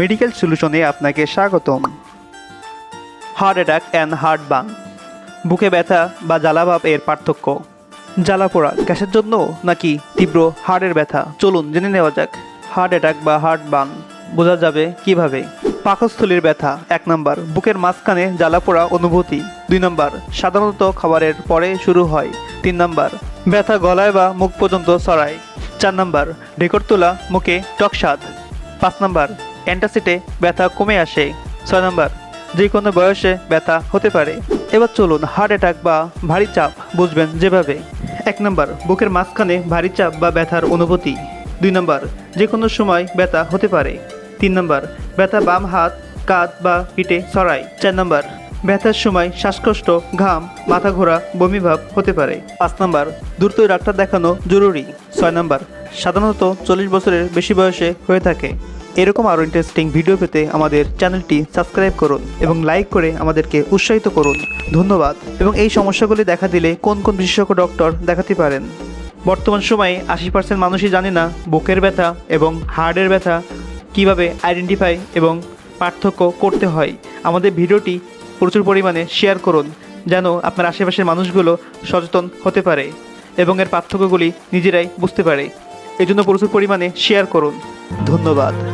Medical সলিউশনে আপনাকে স্বাগতম। Heart attack and heart বাং। বুকে ব্যথা বা জ্বালাভাব এর পার্থক্য। জ্বালা পোড়া গ্যাসের জন্য নাকি তীব্র হার্টের ব্যথা? চলুন জেনে নেওয়া যাক। হার্ট অ্যাটাক বা হার্ট বাং, বোঝা যাবে কীভাবে? পাকস্থলীর ব্যথা, এক নম্বর। বুকের মাঝখানে জ্বালা পোড়া অনুভূতি। দুই নম্বর, সাধারণত খাবারের পরে শুরু হয়। তিন নম্বর, ব্যথা গলায় বা মুখ পর্যন্ত ছড়ায়। চার নম্বর ঢেকর তোলা, মুখে টক স্বাদ পাঁচ নম্বর অ্যান্টাসিডে ব্যথা কমে আসে। ছয় নম্বর, যে কোনো বয়সে ব্যথা হতে পারে। এবার চলুন হার্ট অ্যাটাক বা ভারী চাপ বুঝবেন যেভাবে। এক নম্বর, বুকের মাঝখানে ভারী চাপ বা ব্যথার অনুভূতি। দুই নম্বর, যে কোনো সময় ব্যথা হতে পারে। তিন নম্বর, ব্যথা বাম হাত, কাঁধ বা পিঠে ছড়ায়। চার নম্বর, ব্যথার সময় শ্বাসকষ্ট, ঘাম, মাথা ঘোরা বমিভাব হতে পারে। পাঁচ নম্বর, দ্রুত ডাক্তার দেখানো জরুরি। ছয় নম্বর, সাধারণত চল্লিশ বছরের বেশি বয়সে হয়ে থাকে। এরকম আরও ইন্টারেস্টিং ভিডিও পেতে আমাদের চ্যানেলটি সাবস্ক্রাইব করুন এবং লাইক করে আমাদেরকে উৎসাহিত করুন। ধন্যবাদ। এবং এই সমস্যাগুলি দেখা দিলে কোন কোন বিশেষজ্ঞ ডক্টর দেখাতে পারেন? বর্তমান সময়ে আশি পার্সেন্ট মানুষই জানে না বুকের ব্যথা এবং হার্টের ব্যথা কীভাবে আইডেন্টিফাই এবং পার্থক্য করতে হয়। আমাদের ভিডিওটি প্রচুর পরিমাণে শেয়ার করুন, যেন আপনার আশেপাশের মানুষগুলো সচেতন হতে পারে এবং এর পার্থক্যগুলি নিজেরাই বুঝতে পারে। এজন্য প্রচুর পরিমাণে শেয়ার করুন। ধন্যবাদ।